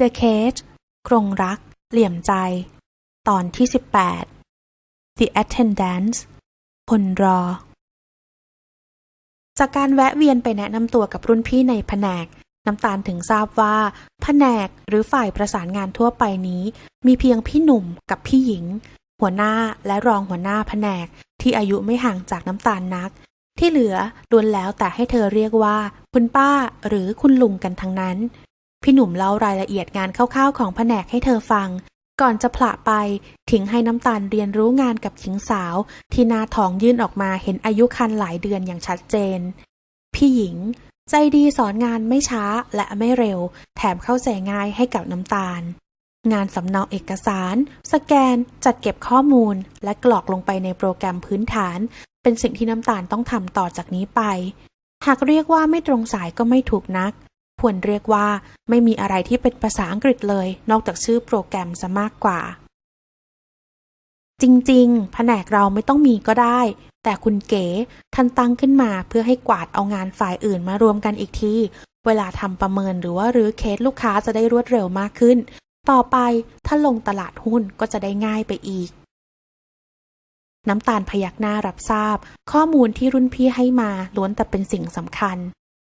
The Cage กรงรัก เหลี่ยมใจ ตอนที่ 18 The Attendants คนรอ จากการแวะเวียนไปแนะนำตัวกับรุ่นพี่ในแผนก น้ำตาลถึงทราบว่า แผนกหรือฝ่ายประสานงานทั่วไปนี้ มีเพียงพี่หนุ่มกับพี่หญิง หัวหน้าและรองหัวหน้าแผนก ที่อายุไม่ห่างจากน้ำตาลนัก ที่เหลือล้วนแล้วแต่ให้เธอเรียกว่า คุณป้าหรือคุณลุงกันทั้งนั้น พี่หนุ่มเล่ารายละเอียดงานคร่าวๆของแผนกให้เธอฟัง ก่อนจะผละไปทิ้งให้น้ำตาลเรียนรู้งานกับหญิงสาว ที่หน้าท้องยื่นออกมาเห็นอายุคันหลายเดือนอย่างชัดเจน พี่หญิง ใจดีสอนงานไม่ช้าและไม่เร็ว แถมเข้าใจง่ายให้กับน้ำตาล งานสำเนาเอกสาร สแกน จัดเก็บข้อมูล และกรอกลงไปในโปรแกรมพื้นฐาน เป็นสิ่งที่น้ำตาลต้องทำต่อจากนี้ไป หากเรียกว่าไม่ตรงสายก็ไม่ถูกนัก ควรเรียกว่าไม่มีอะไรที่เป็นภาษาอังกฤษเลย นอกจากชื่อโปรแกรมซะมากกว่า จริงๆ แผนกเราไม่ต้องมีก็ได้ แต่คุณเก๋ท่านตั้งขึ้นมาเพื่อให้กวาดเอางานฝ่ายอื่นมารวมกันอีกที เวลาทำประเมินหรือว่ารื้อเคสลูกค้าจะได้รวดเร็วมากขึ้น ต่อไปถ้าลงตลาดหุ้นก็จะได้ง่ายไปอีกน้ำตาลพยักหน้ารับทราบ ข้อมูลที่รุ่นพี่ให้มาล้วนแต่เป็นสิ่งสำคัญ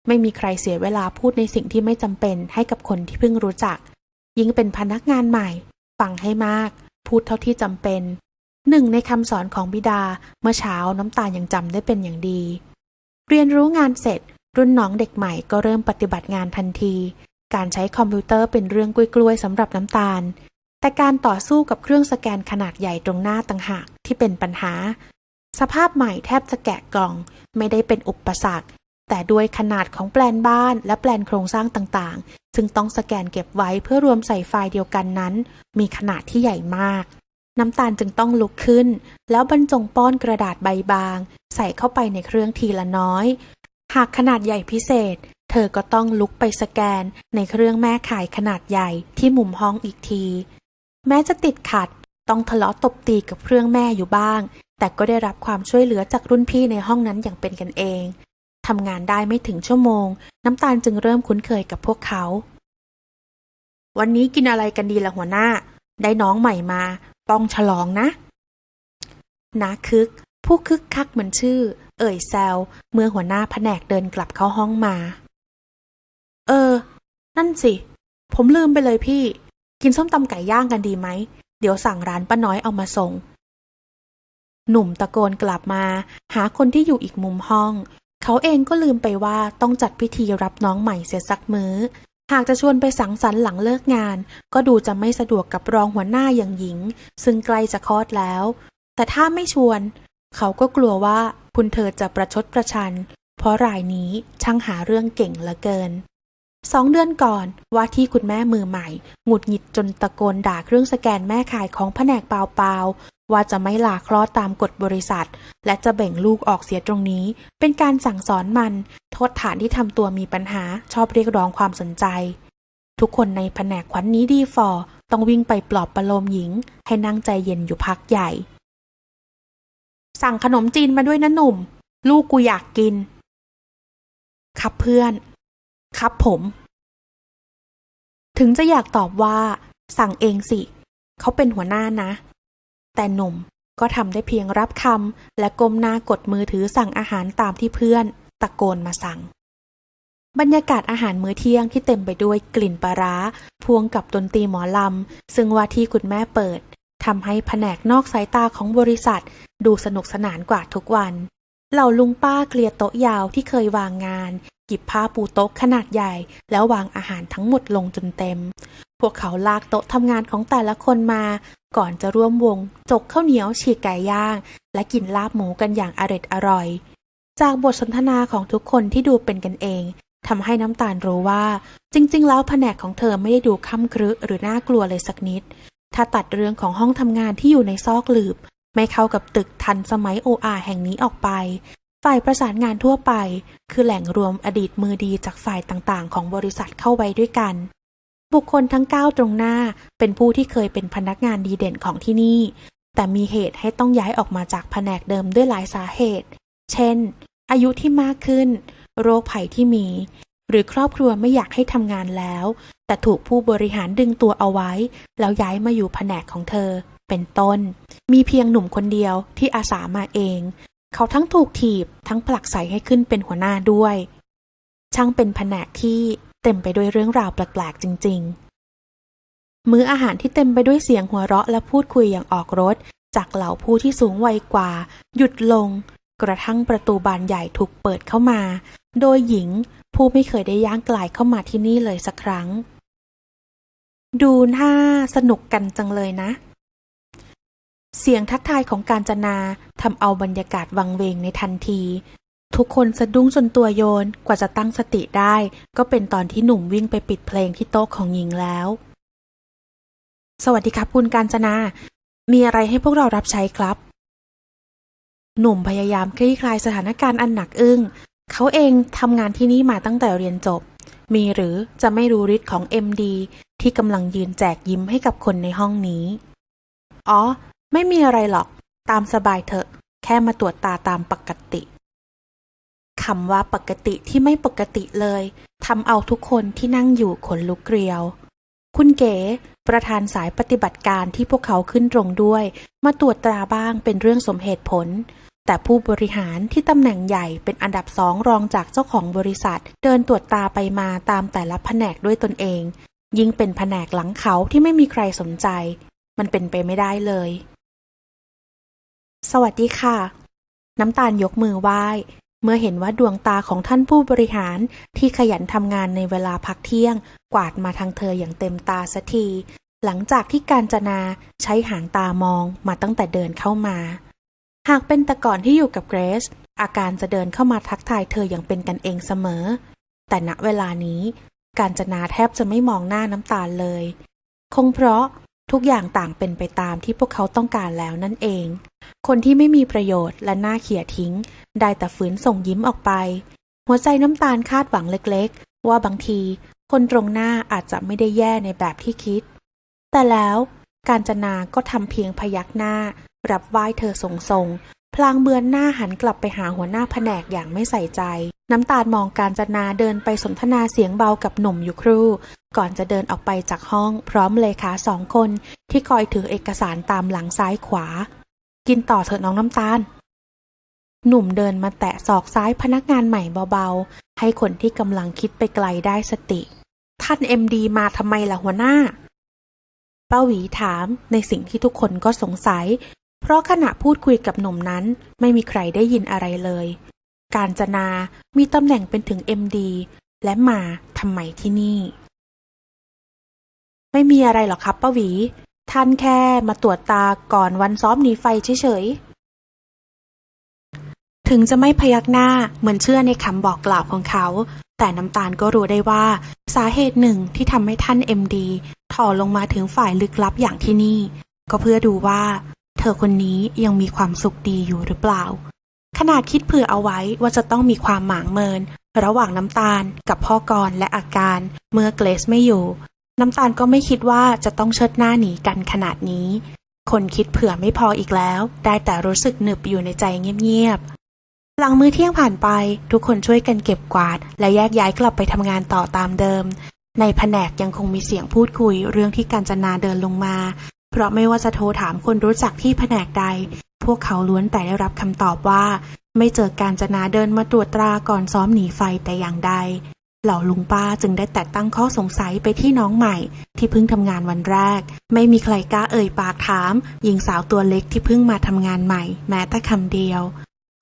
ไม่มีใครเสียเวลาพูดในสิ่งที่ไม่จำเป็นให้กับคนที่เพิ่งรู้จัก ยิ่งเป็นพนักงานใหม่ ฟังให้มาก พูดเท่าที่จำเป็นหนึ่งในคำสอนของบิดาเมื่อเช้าน้ำตาลยังจำได้เป็นอย่างดี เรียนรู้งานเสร็จ รุ่นน้องเด็กใหม่ก็เริ่มปฏิบัติงานทันที การใช้คอมพิวเตอร์เป็นเรื่องกล้วยๆสำหรับน้ำตาล แต่การต่อสู้กับเครื่องสแกนขนาดใหญ่ตรงหน้าต่างหากที่เป็นปัญหา สภาพใหม่แทบจะแกะกล่อง ไม่ได้เป็นอุปสรรค แต่ด้วยขนาดของแปลนบ้านและแปลนโครงสร้างต่างๆ ซึ่งต้องสแกนเก็บไว้เพื่อรวมใส่ไฟล์เดียวกันนั้น มีขนาดที่ใหญ่มาก น้ำตาลจึงต้องลุกขึ้น แล้วบรรจงป้อนกระดาษใบบาง ใส่เข้าไปในเครื่องทีละน้อย หากขนาดใหญ่พิเศษ เธอก็ต้องลุกไปสแกนในเครื่องแม่ข่ายขนาดใหญ่ที่มุมห้องอีกที แม้จะติดขัดต้องทะเลาะตบตีกับเครื่องแม่อยู่บ้าง แต่ก็ได้รับความช่วยเหลือจากรุ่นพี่ในห้องนั้นอย่างเป็นกันเอง ทำงานได้ไม่ถึงชั่วโมง น้ำตาลจึงเริ่มคุ้นเคยกับพวกเขา วันนี้กินอะไรกันดีล่ะหัวหน้า ได้น้องใหม่มา ต้องฉลองนะนาคึก ผู้คึกคักเหมือนชื่อ เอ่ยแซว เมื่อหัวหน้าแผนกเดินกลับเข้าห้องมา เออ นั่นสิ ผมลืมไปเลยพี่ กินส้มตำไก่ย่างกันดีไหม เดี๋ยวสั่งร้านป้าน้อยเอามาส่งหนุ่มตะโกนกลับมา หาคนที่อยู่อีกมุมห้อง เขาเองก็ลืมไปว่าต้องจัดพิธีรับน้องใหม่เสียสักมื้อ หากจะชวนไปสังสรรค์หลังเลิกงาน ก็ดูจะไม่สะดวกกับรองหัวหน้าอย่างหญิง ซึ่งใกล้จะคลอดแล้ว แต่ถ้าไม่ชวน เขาก็กลัวว่าคุณเธอจะประชดประชัน เพราะรายนี้ช่างหาเรื่องเก่งเหลือเกินสองเดือนก่อนว่าที่คุณแม่มือใหม่ หงุดหงิดจนตะโกนด่าเครื่องสแกนแม่ขายของแผนกเปล่าๆ ว่าจะไม่ลาคลอดตามกฎบริษัท และจะเบ่งลูกออกเสียตรงนี้ เป็นการสั่งสอนมัน โทษฐานที่ทำตัวมีปัญหาชอบเรียกร้องความสนใจ ทุกคนในแผนกขวัญนนี้ดีฟอร์ต้องวิ่งไปปลอบประโลมหญิง ให้นั่งใจเย็นอยู่พักใหญ่ สั่งขนมจีนมาด้วยนะหนุ่ม ลูกกูอยากกิน ครับเพื่อน ครับผม ถึงจะอยากตอบว่า สั่งเองสิ เขาเป็นหัวหน้านะ แต่หนุ่มก็ทำได้เพียงรับคำและก้มหน้ากดมือถือสั่งอาหารตามที่เพื่อน ตะโกนมาสั่ง บรรยากาศอาหารมื้อเที่ยงที่เต็มไปด้วยกลิ่นปลาร้า พวงกับดนตรีหมอลำ ซึ่งว่าที่คุณแม่เปิดทำให้แผนกนอกสายตาของบริษัท ดูสนุกสนานกว่าทุกวัน เหล่าลุงป้าเคลียร์โต๊ะยาวที่เคยวางงานหยิบผ้าปูโต๊ะขนาดใหญ่ แล้ววางอาหารทั้งหมดลงจนเต็ม พวกเขาลากโต๊ะทำงานของแต่ละคนมา ก่อนจะร่วมวง จกข้าวเหนียวฉีกไก่ย่าง และกินลาบหมูกันอย่างอร็ดอร่อย จากบทสนทนาของทุกคนที่ดูเป็นกันเองทำให้น้ำตาลรู้ว่า จริง ๆ แล้วแผนกของเธอไม่ได้ดูค่ำครึหรือน่ากลัวเลยสักนิด ถ้าตัดเรื่องของห้องทำงานที่อยู่ในซอกหลืบ ไม่เข้ากับตึกทันสมัยโออาแห่งนี้ออกไป ฝ่ายประสานงานทั่วไป คือแหล่งรวมอดีตมือดีจากฝ่ายต่างๆ ของบริษัทเข้าไว้ด้วยกัน บุคคลทั้งเก้าตรงหน้าเป็นผู้ที่เคยเป็นพนักงานดีเด่นของที่นี่ แต่มีเหตุให้ต้องย้ายออกมาจากแผนกเดิมด้วยหลายสาเหตุ เช่น อายุที่มากขึ้น โรคภัยที่มี หรือครอบครัวไม่อยากให้ทำงานแล้ว แต่ถูกผู้บริหารดึงตัวเอาไว้ แล้วย้ายมาอยู่แผนกของเธอ เป็นต้น มีเพียงหนุ่มคนเดียวที่อาสามาเอง เขาทั้งถูกถีบทั้งผลักใส่ให้ขึ้นเป็นหัวหน้าด้วย ช่างเป็นแผนกที่ เต็มไปด้วยเรื่องราวแปลกๆจริง ๆ มื้ออาหารที่เต็มไปด้วยเสียงหัวเราะและพูดคุยอย่างออกรถ จากเหล่าผู้ที่สูงวัยกว่า หยุดลง กระทั่งประตูบานใหญ่ถูกเปิดเข้ามา โดยหญิงผู้ไม่เคยได้ย่างกลายเข้ามาที่นี่เลยสักครั้ง ดูน่าสนุกกันจังเลยนะเสียงทักทายของการจนาทำเอาบรรยากาศวังเวงในทันที ทุกคนสะดุ้งจนตัวโยน กว่าจะตั้งสติได้ ก็เป็นตอนที่หนุ่มวิ่งไปปิดเพลงที่โต๊ะของหญิงแล้ว สวัสดีครับคุณการจนา มีอะไรให้พวกเรารับใช้ครับ หนุ่มพยายามคลี่คลายสถานการณ์อันหนักอึ้ง เขาเองทำงานที่นี่มาตั้งแต่เรียนจบ มีหรือจะไม่รู้ฤทธิ์ของ MD ที่กำลังยืนแจกยิ้มให้กับคนในห้องนี้ อ๋อ ไม่มีอะไรหรอก ตามสบายเถอะ แค่มาตรวจตาตามปกติ คำว่าปกติที่ไม่ปกติเลยทำเอาทุกคนที่นั่งอยู่ขนลุกเกลียว คุณเก๋ ประธานสายปฏิบัติการที่พวกเขาขึ้นตรงด้วย มาตรวจตราบ้างเป็นเรื่องสมเหตุผล แต่ผู้บริหารที่ตำแหน่งใหญ่เป็นอันดับสองรองจากเจ้าของบริษัท เดินตรวจตาไปมาตามแต่ละแผนกด้วยตนเอง ยิ่งเป็นแผนกหลังเขาที่ไม่มีใครสนใจ มันเป็นไปไม่ได้เลย สวัสดีค่ะน้ำตาลยกมือไหว้ เมื่อเห็นว่าดวงตาของท่านผู้บริหารที่ขยันทำงานในเวลาพักเที่ยง กวาดมาทางเธออย่างเต็มตาสักที หลังจากที่การจนาใช้หางตามองมาตั้งแต่เดินเข้ามา หากเป็นแต่ก่อนที่อยู่กับเกรซอาการจะเดินเข้ามาทักทายเธออย่างเป็นกันเองเสมอ แต่ณเวลานี้ การจนาแทบจะไม่มองหน้าน้ำตาลเลย คงเพราะ ทุกอย่างต่างเป็นไปตามที่พวกเขาต้องการแล้วนั่นเอง คนที่ไม่มีประโยชน์และน่าเขี่ยทิ้ง ได้แต่ฝืนส่งยิ้มออกไป หัวใจน้ำตาลคาดหวังเล็กๆ ว่าบางทีคนตรงหน้าอาจจะไม่ได้แย่ในแบบที่คิด แต่แล้วการจนาก็ทำเพียงพยักหน้า รับไหว้เธอส่งๆพลางเบือนหน้าหันกลับไปหาหัวหน้าแผนกอย่างไม่ใส่ใจ น้ำตาลมองการจนาเดินไปสนทนาเสียงเบากับหนุ่มอยู่ครู่ ก่อนจะเดินออกไปจากห้องพร้อมเลขาสองคนที่คอยถือเอกสารตามหลังซ้ายขวา กินต่อเถอะน้องน้ำตาล หนุ่มเดินมาแตะศอกซ้ายพนักงานใหม่เบาๆ ให้คนที่กำลังคิดไปไกลได้สติ ท่านเอ็มดีมาทำไมล่ะหัวหน้า ป้าหวีถามในสิ่งที่ทุกคนก็สงสัย เพราะขณะพูดคุยกับหนุ่มนั้นไม่มีใครได้ยินอะไรเลย การจนามีตำแหน่งเป็นถึงเอ็มดีและมาทำไมที่นี่ ไม่มีอะไรหรอกครับป้าหวี ท่านแค่มาตรวจตาก่อนวันซ้อมหนีไฟเฉยๆ ถึงจะไม่พยักหน้าเหมือนเชื่อในคำบอกกล่าวของเขา แต่น้ำตาลก็รู้ได้ว่า สาเหตุหนึ่งที่ทำให้ท่านเอ็มดีถอลงมาถึงฝ่ายลึกลับอย่างที่นี่ ก็เพื่อดูว่า เธอคนนี้ยังมีความสุขดีอยู่หรือเปล่า ขนาดคิดเผื่อเอาไว้ว่าจะต้องมีความหมางเมิน ระหว่างน้ำตาลกับพ่อกรและอาการ เมื่อเกรซไม่อยู่ น้ำตาลก็ไม่คิดว่าจะต้องเชิดหน้าหนีกันขนาดนี้ คนคิดเผื่อไม่พออีกแล้ว ได้แต่รู้สึกหนึบอยู่ในใจเงียบๆหลังมื้อเที่ยงผ่านไปทุกคนช่วยกันเก็บกวาด และแยกย้ายกลับไปทำงานต่อตามเดิม ในแผนกยังคงมีเสียงพูดคุยเรื่องที่การจนาเดินลงมา เพราะไม่ว่าจะโทรถามคนรู้จักที่แผนกใด พวกเขาล้วนแต่ได้รับคำตอบว่า ไม่เจอการจนาเดินมาตรวจตราก่อนซ้อมหนีไฟแต่อย่างใด เหล่าลุงป้าจึงได้แต่ตั้งข้อสงสัยไปที่น้องใหม่ ที่เพิ่งทำงานวันแรก ไม่มีใครกล้าเอ่ยปากถามหญิงสาวตัวเล็กที่เพิ่งมาทำงานใหม่ แม้แต่คำเดียว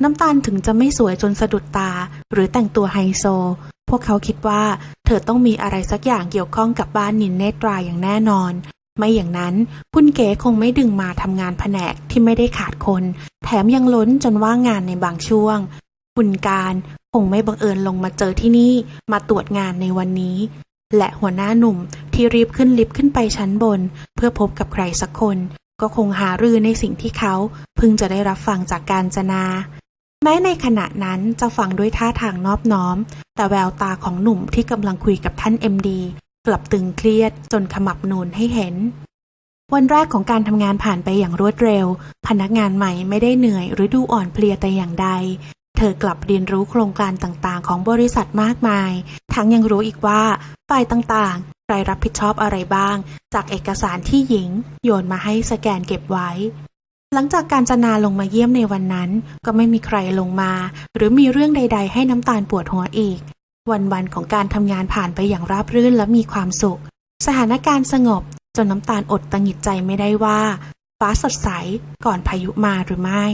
น้ำตาลถึงจะไม่สวยจนสะดุดตา หรือแต่งตัวไฮโซ พวกเขาคิดว่า เธอต้องมีอะไรสักอย่างเกี่ยวข้องกับบ้านนินเนตราอย่างแน่นอน ไม่อย่างนั้นคุณเก๋คงไม่ดึงมาทำงานแผนกที่ไม่ได้ขาดคน แถมยังล้นจนว่างงานในบางช่วง คุณการคงไม่บังเอิญลงมาเจอที่นี่มาตรวจงานในวันนี้ และหัวหน้าหนุ่มที่รีบขึ้นลิฟต์ขึ้นไปชั้นบน เพื่อพบกับใครสักคน ก็คงหารือในสิ่งที่เขาเพิ่งจะได้รับฟังจากการจนา แม้ในขณะนั้นจะฟังด้วยท่าทางนอบน้อม แต่แววตาของหนุ่มที่กำลังคุยกับท่านเอ็มดี กลับตึงเครียดจนขมับนูนให้เห็น วันแรกของการทำงานผ่านไปอย่างรวดเร็ว พนักงานใหม่ไม่ได้เหนื่อยหรือดูอ่อนเพลียแต่อย่างใด เธอกลับเรียนรู้โครงการต่างๆ ของบริษัทมากมาย ทั้งยังรู้อีกว่าฝ่ายต่างๆ ใครรับผิดชอบอะไรบ้าง จากเอกสารที่หญิง โยนมาให้สแกนเก็บไว้หลังจากการจนาลงมาเยี่ยมในวันนั้น ก็ไม่มีใครลงมา หรือมีเรื่องใด ๆ ให้น้ำตาลปวดหัวอีก วันๆของการทำงานผ่านไปอย่างราบรื่นและมีความสุข สถานการณ์สงบ จนน้ำตาลอดตังหิดใจไม่ได้ว่า ฟ้าสดใสก่อนพายุมาหรือไม่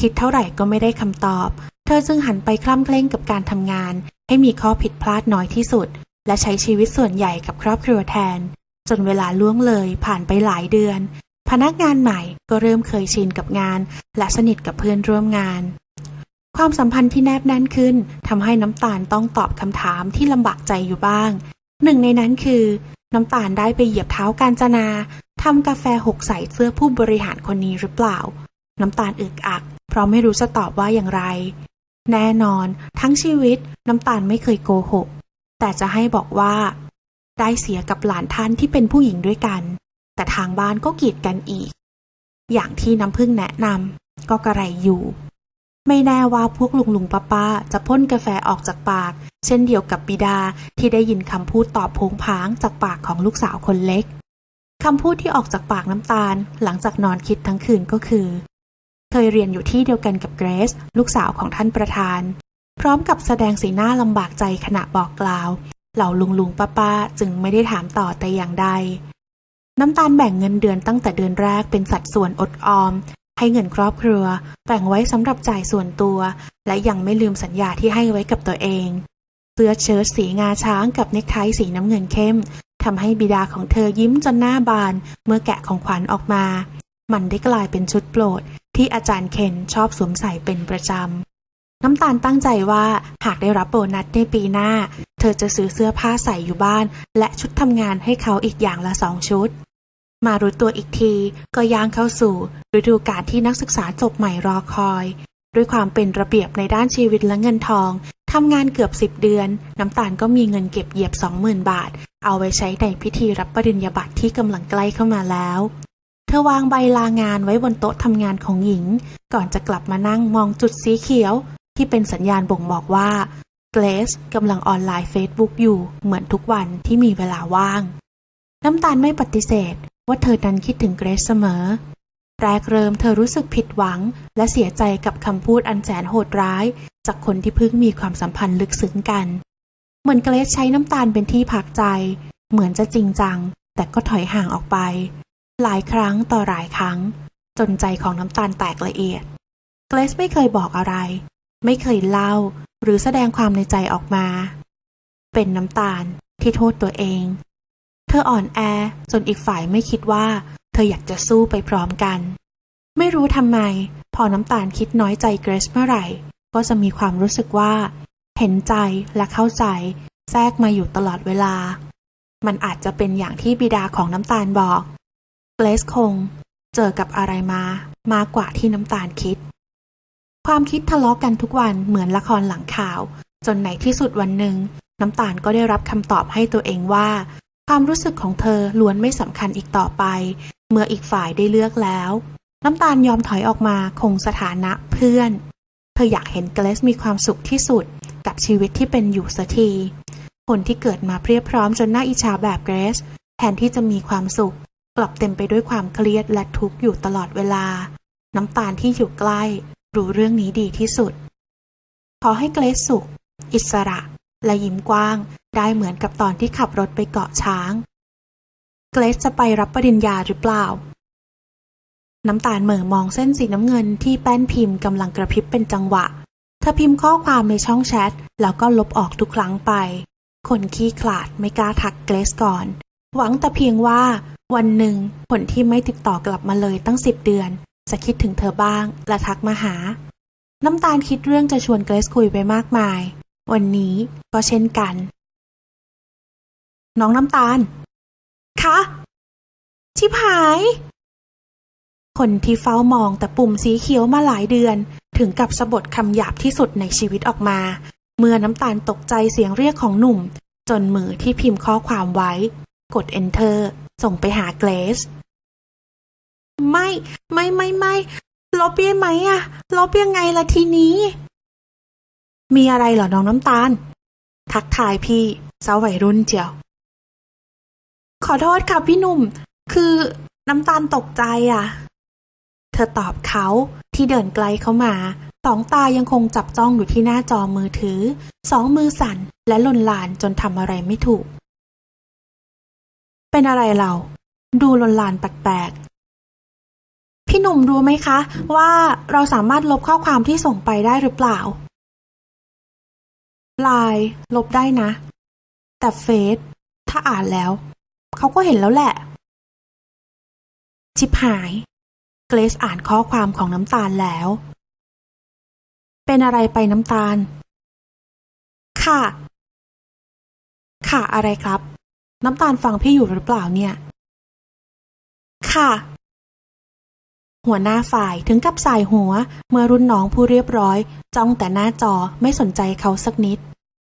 คิดเท่าไหร่ก็ไม่ได้คำตอบ เธอจึงหันไปคล่ำเคร่งกับการทำงาน ให้มีข้อผิดพลาดน้อยที่สุด และใช้ชีวิตส่วนใหญ่กับครอบครัวแทน จนเวลาล่วงเลยผ่านไปหลายเดือน พนักงานใหม่ก็เริ่มเคยชินกับงาน และสนิทกับเพื่อนร่วมงาน ความสัมพันธ์ที่แนบแน่นขึ้นทำให้น้ำตาลต้องตอบคำถามที่ลำบากใจอยู่บ้าง หนึ่งในนั้นคือ น้ำตาลได้ไปเหยียบเท้าการจนาทำกาแฟหกใส่เสื้อผู้บริหารคนนี้หรือเปล่า น้ำตาลอึกอัก เพราะไม่รู้จะตอบว่าอย่างไร แน่นอน ทั้งชีวิตน้ำตาลไม่เคยโกหก แต่จะให้บอกว่า ได้เสียกับหลานท่านที่เป็นผู้หญิงด้วยกัน แต่ทางบ้านก็กีดกันอีก อย่างที่น้ำพึ่งแนะนำก็กระไรอยู่ ไม่แน่ว่าพวกลุงลุงป้าป้าจะพ่นกาแฟออกจากปาก เช่นเดียวกับบิดาที่ได้ยินคำพูดตอบพงพางจากปากของลูกสาวคนเล็กคำพูดที่ออกจากปากน้ำตาล หลังจากนอนคิดทั้งคืนก็คือ เคยเรียนอยู่ที่เดียวกันกับเกรซลูกสาวของท่านประธาน พร้อมกับแสดงสีหน้าลำบากใจขณะบอกกล่าว เหล่าลุงลุงป้าป้าจึงไม่ได้ถามต่อแต่อย่างใดน้ำตาลแบ่งเงินเดือนตั้งแต่เดือนแรกเป็นสัดส่วนอดออม ให้เงินครอบครัวแบ่งไว้สำหรับจ่ายส่วนตัว และยังไม่ลืมสัญญาที่ให้ไว้กับตัวเอง เสื้อเชิ้ตสีงาช้างกับเนคไทสีน้ำเงินเข้มทำให้บิดาของเธอยิ้มจนหน้าบาน เมื่อแกะของขวัญออกมา มันได้กลายเป็นชุดโปรด ที่อาจารย์เคนชอบสวมใส่เป็นประจำน้ำตาลตั้งใจว่าหากได้รับโบนัสในปีหน้า เธอจะซื้อเสื้อผ้าใส่อยู่บ้าน และชุดทำงานให้เขาอีกอย่างละสองชุด มารู้ตัวอีกทีก็ย่างเข้าสู่ฤดูกาลที่นักศึกษาจบใหม่รอคอย ด้วยความเป็นระเบียบในด้านชีวิตและเงินทองทำงานเกือบสิบเดือน น้ำตาลก็มีเงินเก็บเหยียบสองหมื่นบาท เอาไว้ใช้ในพิธีรับปริญญาบัตรที่กำลังใกล้เข้ามาแล้ว เธอวางใบลางานไว้บนโต๊ะทำงานของหญิง ก่อนจะกลับมานั่งมองจุดสีเขียว ที่เป็นสัญญาณบ่งบอกว่าเกรซกำลังออนไลน์เฟซบุ๊กอยู่เหมือนทุกวันที่มีเวลาว่าง น้ำตาลไม่ปฏิเสธ ว่าเธอนั้นคิดถึงเกรซเสมอ แรกเริ่มเธอรู้สึกผิดหวัง และเสียใจกับคำพูดอันแสนโหดร้าย จากคนที่เพิ่งมีความสัมพันธ์ลึกซึ้งกัน เหมือนเกรซใช้น้ำตาลเป็นที่พักใจ เหมือนจะจริงจัง แต่ก็ถอยห่างออกไป หลายครั้งต่อหลายครั้ง จนใจของน้ำตาลแตกละเอียด เกรซไม่เคยบอกอะไร ไม่เคยเล่า หรือแสดงความในใจออกมา เป็นน้ำตาลที่โทษตัวเอง เธออ่อนแอจนอีกฝ่ายไม่คิดว่า เธออยากจะสู้ไปพร้อมกัน ไม่รู้ทำไม พอน้ำตาลคิดน้อยใจเกรซเมื่อไหร่ ก็จะมีความรู้สึกว่า เห็นใจและเข้าใจ แทรกมาอยู่ตลอดเวลา มันอาจจะเป็นอย่างที่บิดาของน้ำตาลบอกเกรซคง เจอกับอะไรมามากกว่าที่น้ำตาลคิด ความคิดทะเลาะกันทุกวันเหมือนละครหลังข่าว จนในที่สุดวันหนึ่งน้ำตาลก็ได้รับคำตอบให้ตัวเองว่า ความรู้สึกของเธอล้วนไม่สำคัญอีกต่อไป เมื่ออีกฝ่ายได้เลือกแล้ว น้ำตาลยอมถอยออกมาคงสถานะเพื่อน เธออยากเห็นเกรซมีความสุขที่สุดกับชีวิตที่เป็นอยู่สักที คนที่เกิดมาเพียบพร้อมจนหน่าอิจฉาแบบเกรซแทนที่จะมีความสุข กลับเต็มไปด้วยความเครียดและทุกข์อยู่ตลอดเวลา น้ำตาลที่อยู่ใกล้ รู้เรื่องนี้ดีที่สุด ขอให้เกรซสุข อิสระ และยิ้มกว้าง ได้เหมือนกับตอนที่ขับรถไปเกาะช้าง เกรซจะไปรับปริญญาหรือเปล่า น้ำตาลเหม่อมองเส้นสีน้ำเงินที่แป้นพิมพ์กำลังกระพริบเป็นจังหวะ เธอพิมพ์ข้อความในช่องแชท แล้วก็ลบออกทุกครั้งไป คนขี้ขลาดไม่กล้าทักเกรซก่อน หวังแต่เพียงว่า วันหนึ่งคนที่ไม่ติดต่อกลับมาเลยตั้งสิบเดือน จะคิดถึงเธอบ้างและทักมาหา น้ำตาลคิดเรื่องจะชวนเกรซคุยไปมากมายวันนี้ก็เช่นกัน น้องน้ำตาล คะ ชิบหาย คนที่เฝ้ามองแต่ปุ่มสีเขียวมาหลายเดือน ถึงกับสะบดคำหยาบที่สุดในชีวิตออกมา เมื่อน้ำตาลตกใจเสียงเรียกของหนุ่ม จนมือที่พิมพ์ข้อความไว้ กด enter ส่งไปหาเกรซไม่ ไม่ไม่ไม่ลบยังไหมอะลบยังไงล่ะทีนี้ มีอะไรเหรอน้องน้ำตาล ทักทายพี่สาววัยรุ่นเจียว ขอโทษค่ะพี่หนุ่ม คือน้ำตาลตกใจอะ เธอตอบเขาที่เดินไกลเข้ามา สองตายังคงจับจ้องอยู่ที่หน้าจอมือถือ สองมือสั่นและลนลานจนทำอะไรไม่ถูก เป็นอะไรเรา ดูลนลานแปลกๆพี่หนุ่มรู้ไหมคะ ว่าเราสามารถลบข้อความที่ส่งไปได้หรือเปล่าลน์ลบได้นะ แต่เฟซถ้าอ่านแล้ว เขาก็เห็นแล้วแหละ ชิบหาย เกรซอ่านข้อความของน้ำตาลแล้ว เป็นอะไรไปน้ำตาล ค่ะ ค่ะอะไรครับ น้ำตาลฟังพี่อยู่หรือเปล่าเนี่ย ค่ะ หัวหน้าฝ่ายถึงกับสายหัว เมื่อรุ่นน้องผู้เรียบร้อย จ้องแต่หน้าจอไม่สนใจเขาสักนิด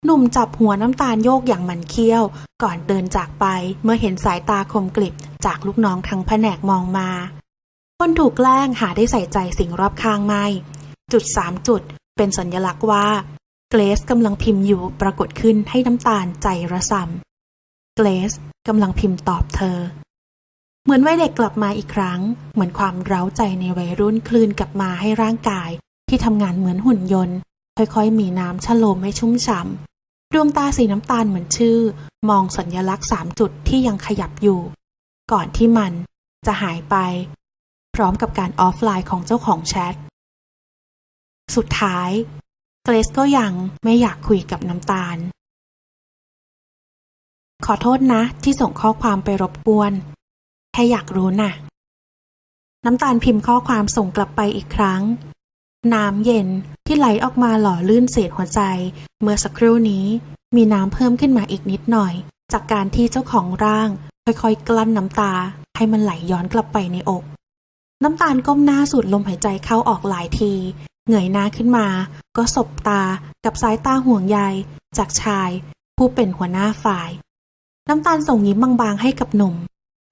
หนุ่มจับหัวน้ำตาลโยกอย่างหมันเคี้ยว ก่อนเดินจากไปเมื่อเห็นสายตาคมกลิบจากลูกน้องทั้งแผนกมองมา คนถูกแกล้งหาได้ใส่ใจสิ่งรอบข้างไม่ จุดสามจุดเป็นสัญลักษณ์ว่า เกรซกำลังพิมพ์อยู่ปรากฏขึ้นให้น้ำตาลใจระส่ำเกรซกำลังพิมพ์ตอบเธอ เหมือนวัยเด็กกลับมาอีกครั้ง เหมือนความเร้าใจในวัยรุ่นคลื่นกลับมาให้ร่างกายที่ทำงานเหมือนหุ่นยนต์ ค่อยๆ มีน้ำชะโลมให้ชุ่มฉ่ำดวงตาสีน้ำตาลเหมือนชื่อ มองสัญลักษณ์สามจุดที่ยังขยับอยู่ ก่อนที่มันจะหายไป พร้อมกับการออฟไลน์ของเจ้าของแชท สุดท้าย เกรซก็ยังไม่อยากคุยกับน้ำตาล ขอโทษนะที่ส่งข้อความไปรบกวน แค่อยากรู้น่ะ น้ำตาลพิมพ์ข้อความส่งกลับไปอีกครั้ง น้ำเย็นที่ไหลออกมาหล่อลื่นเศษหัวใจ เมื่อสักครู่นี้ มีน้ำเพิ่มขึ้นมาอีกนิดหน่อย จากการที่เจ้าของร่าง ค่อยๆ กลั้นน้ำตา ให้มันไหลย้อนกลับไปในอก น้ำตาลก้มหน้าสูดลมหายใจเข้าออกหลายที เหงยหน้าขึ้นมา ก็สบตากับสายตาห่วงใยจากชาย ผู้เป็นหัวหน้าฝ่าย น้ำตาลส่งยิ้มบางๆให้กับหนุ่ม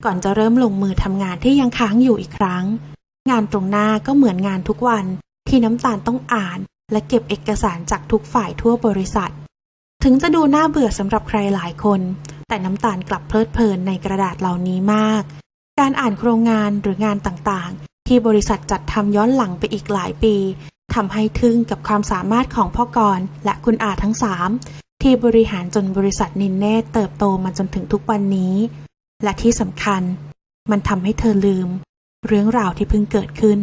ก่อนจะเริ่มลงมือทำงานที่ยังค้างอยู่อีกครั้ง งานตรงหน้าก็เหมือนงานทุกวัน ที่น้ำตาลต้องอ่าน และเก็บเอกสารจากทุกฝ่ายทั่วบริษัท ถึงจะดูน่าเบื่อสำหรับใครหลายคน แต่น้ำตาลกลับเพลิดเพลินในกระดาษเหล่านี้มาก การอ่านโครงงานหรืองานต่างๆ ที่บริษัทจัดทำย้อนหลังไปอีกหลายปีทำให้ทึ่งกับความสามารถของพ่อกรและคุณอาทั้งสามที่บริหารจนบริษัทนินเน่เติบโตมาจนถึงทุกวันนี้ และที่สำคัญ มันทำให้เธอลืม เรื่องราวที่เพิ่งเกิดขึ้น